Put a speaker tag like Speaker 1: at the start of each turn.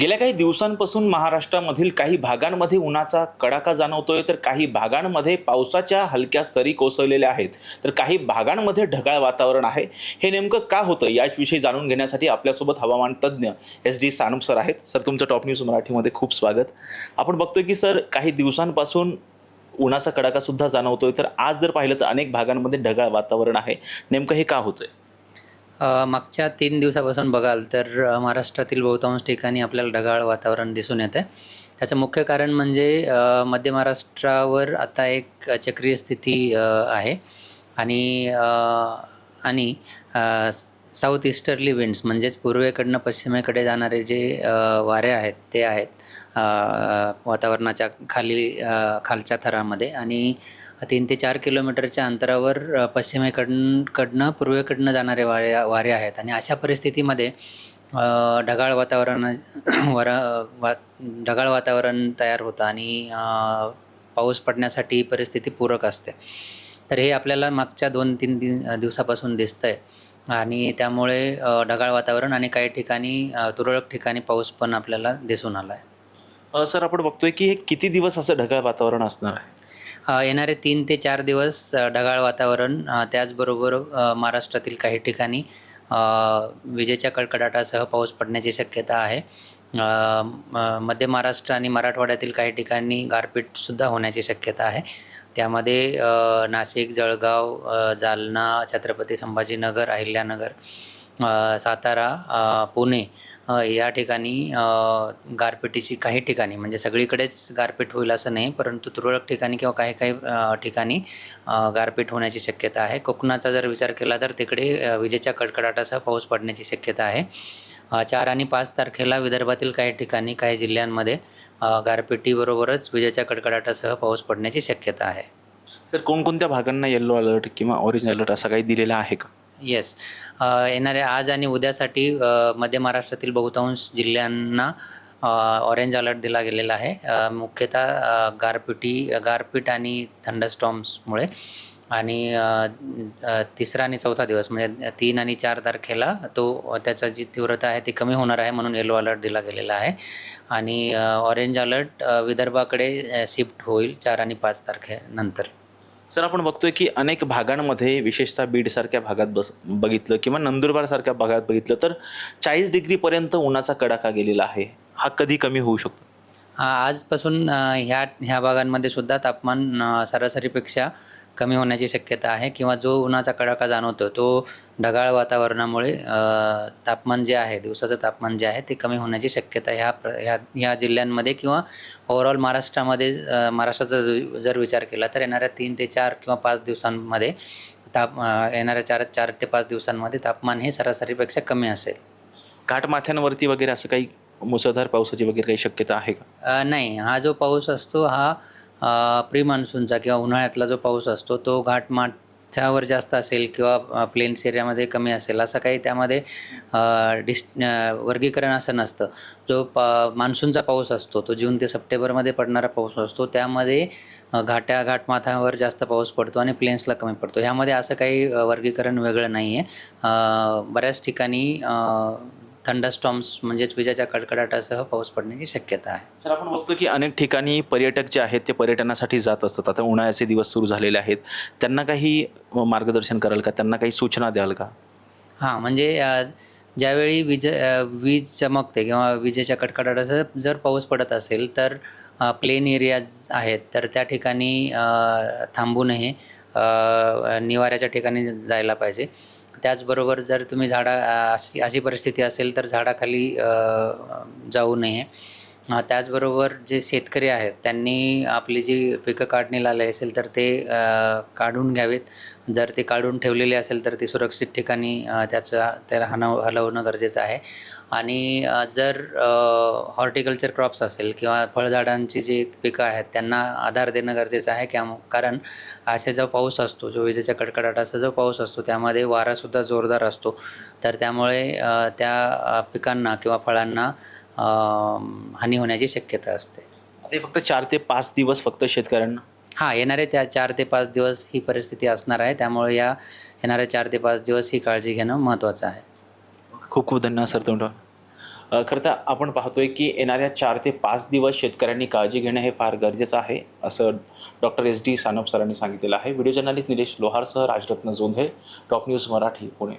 Speaker 1: गेल्या काही दिवसांपासून महाराष्ट्रामधील काही भागांमध्ये उन्हाचा कडाका जाणवतोय तर काही भागांमध्ये पावसाच्या हलक्या सरी कोसळलेल्या आहेत. तर काही भागांमध्ये ढगाळ वातावरण आहे. हे नेमकं का होतं? याविषयी जाणून घेण्यासाठी आपल्यासोबत हवामान तज्ज्ञ एस डी सानप सर आहेत. सर तुमचं टॉप न्यूज मराठीमध्ये खूप स्वागत. आपण बघतोय की सर काही दिवसांपासून उन्हाचा कडाका सुद्धा जाणवतोय. तर आज जर पाहिलं तर अनेक भागांमध्ये ढगाळ वातावरण आहे. नेमकं हे का होतंय?
Speaker 2: मागच्या तीन दिवसापासून बघाल तर महाराष्ट्रातील बहुतांश ठिकाणी आपल्याला ढगाळ वातावरण दिसून येतं त्याचं मुख्य कारण म्हणजे मध्य महाराष्ट्रावर आता एक चक्रीय स्थिती आहे. आणि आणि साऊथ ईस्टर्ली विंड्स म्हणजेच पूर्वेकडनं पश्चिमेकडे जाणारे जे वारे आहेत ते आहेत वातावरणाच्या खाली खालच्या थरामध्ये. आणि तीन ते चार किलोमीटरच्या अंतरावर अ, पश्चिमेकडून कडनं पूर्वेकडनं जाणारे वारे वारे आहेत. आणि अशा परिस्थितीमध्ये ढगाळ वातावरण वरा वा ढगाळ वातावरण तयार होतं आणि पाऊस पडण्यासाठी परिस्थिती पूरक असते. तर हे आपल्याला मागच्या दोन तीन दिवसापासून दिवसापासून आहे आणि त्यामुळे ढगाळ वातावरण आणि काही ठिकाणी तुरळक ठिकाणी पाऊस पण आपल्याला दिसून आला आहे
Speaker 1: सर आपण बघतोय की हे किती दिवस असं ढगाळ वातावरण असणार आहे?
Speaker 2: येणारे तीन ते चार दिवस ढगाळ वातावरण त्याचबरोबर महाराष्ट्रातील काही ठिकाणी विजेच्या कडकडाटासह पाऊस पडण्याची शक्यता आहे. मध्य महाराष्ट्र आणि मराठवाड्यातील काही ठिकाणी गारपीटसुद्धा होण्याची शक्यता आहे. त्यामध्ये नाशिक जळगाव जालना छत्रपती संभाजीनगर अहिल्यानगर सातारा पुणे या ठिकाणी गारपिटीची काही ठिकाणी म्हणजे सगळीकडेच गारपीट होईल असं नाही परंतु तुरळक ठिकाणी किंवा काही काही ठिकाणी गारपीट होण्याची शक्यता आहे. कोकणाचा जर विचार केला तर तिकडे विजेच्या कडकडाटासह पाऊस पडण्याची शक्यता आहे. चार आणि पाच तारखेला विदर्भातील काही ठिकाणी काही जिल्ह्यांमध्ये गारपिटीबरोबरच विजेच्या कडकडाटासह पाऊस पडण्याची शक्यता आहे.
Speaker 1: तर कोणकोणत्या भागांना येल्लो अलर्ट किंवा ऑरेंज अलर्ट असा काही दिलेला आहे का?
Speaker 2: येस येणाऱ्या आज आणि उद्यासाठी मध्य महाराष्ट्रातील बहुतांश जिल्ह्यांना ऑरेंज अलर्ट दिला गेलेला आहे. मुख्यतः गारपिटी गारपीट आणि थंडस्टॉम्समुळे आणि तिसरा आणि चौथा दिवस म्हणजे तीन आणि चार तारखेला तो त्याचा जी तीव्रता आहे ती कमी होणार आहे म्हणून येलो अलर्ट दिला गेलेला आहे. आणि ऑरेंज अलर्ट विदर्भाकडे शिफ्ट होईल चार आणि पाच तारखेनंतर.
Speaker 1: सर आपण बघतोय की अनेक भागांमध्ये विशेषतः बीडसारख्या भागात बस बघितलं किंवा नंदुरबारसारख्या भागात बघितलं तर चाळीस डिग्रीपर्यंत उन्हाचा कडाका गेलेला आहे. हा कधी कमी होऊ शकतो?
Speaker 2: आजपासून ह्या ह्या भागांमध्ये सुद्धा तापमान सरासरीपेक्षा कमी होण्याची शक्यता आहे किंवा जो उन्हाचा कडाका जाणवतो तो ढगाळ वातावरणामुळे तापमान जे आहे दिवसाचं तापमान जे आहे ते कमी होण्याची शक्यता ह्या प्र ह्या ह्या जिल्ह्यांमध्ये किंवा ओव्हरऑल महाराष्ट्रामध्ये महाराष्ट्राचा जर- विचार केला तर येणाऱ्या तीन ते चार किंवा पाच दिवसांमध्ये ताप येणाऱ्या चार चार ते पाच दिवसांमध्ये तापमान हे सरासरीपेक्षा कमी असेल.
Speaker 1: घाटमाथ्यांवरती वगैरे असं काही मुसळधार पावसाची वगैरे काही शक्यता आहे का?
Speaker 2: नाही. हा जो पाऊस असतो हा प्री मान्सूनचा किंवा उन्हाळ्यातला जो पाऊस असतो तो घाटमाथ्यावर जास्त असेल किंवा प्लेन्स एरियामध्ये कमी असेल असं काही त्यामध्ये डिस् वर्गीकरण असं नसतं. जो प मान्सूनचा पाऊस असतो तो जून ते सप्टेंबरमध्ये पडणारा पाऊस असतो त्यामध्ये घाट्या घाटमाथ्यावर जास्त पाऊस पडतो आणि प्लेन्सला कमी पडतो. ह्यामध्ये असं काही वर्गीकरण वेगळं नाही आहे बऱ्याच ठिकाणी थंडस्टॉम्स म्हणजेच विजेच्या कडकडाटासह पाऊस पडण्याची शक्यता आहे.
Speaker 1: सर आपण बघतो की अनेक ठिकाणी पर्यटक जे आहेत ते पर्यटनासाठी जात असतात. आता उन्हाळ्याचे दिवस सुरू झालेले आहेत. त्यांना काही मार्गदर्शन कराल का? त्यांना काही सूचना द्याल का?
Speaker 2: हां म्हणजे ज्यावेळी विज वीज चमकते किंवा विजेच्या कडकडाटाचा जर पाऊस पडत असेल तर प्लेन एरियाज आहेत. तर त्या ठिकाणी थांबू नये. निवाऱ्याच्या ठिकाणी जायला पाहिजे. त्याचबरोबर जर तुम्ही झाडा अशी अशी परिस्थिती असेल तर झाडाखाली जाऊ नये. त्याचबरोबर जे शेतकरी आहेत त्यांनी आपली जी पिकं काढणीला आले असेल तर ते काढून घ्यावेत. जर ते काढून ठेवलेली असेल तर ती सुरक्षित ठिकाणी त्याचं त्याला हनव हलवणं गरजेचं आहे. आणि जर हॉर्टिकल्चर क्रॉप्स असेल किंवा फळझाडांची जी पिकं आहेत त्यांना आधार देणं गरजेचं आहे. क्या कारण असा जो पाऊस असतो जो विजेच्या कडकडाटाचा जो पाऊस असतो त्यामध्ये वारासुद्धा जोरदार असतो. तर त्यामुळे त्या पिकांना किंवा फळांना हानी होण्याची शक्यता असते.
Speaker 1: ते फक्त चार ते पाच दिवस फक्त शेतकऱ्यांना?
Speaker 2: हां येणारे त्या चार ते पाच दिवस ही परिस्थिती असणार आहे. त्यामुळे या येणाऱ्या चार ते पाच दिवस ही काळजी घेणं महत्त्वाचं आहे.
Speaker 1: खूप खूप धन्यवाद सर तुमचा. खरं तर आपण पाहतोय की येणाऱ्या चार ते पाच दिवस शेतकऱ्यांनी काळजी घेणं हे फार गरजेचं आहे असं डॉक्टर एस डी सानप सरांनी सांगितलेलं आहे. व्हिडिओ जर्नलिस्ट निलेश लोहारसह राजरत्न जोंधे टॉप न्यूज मराठी पुणे.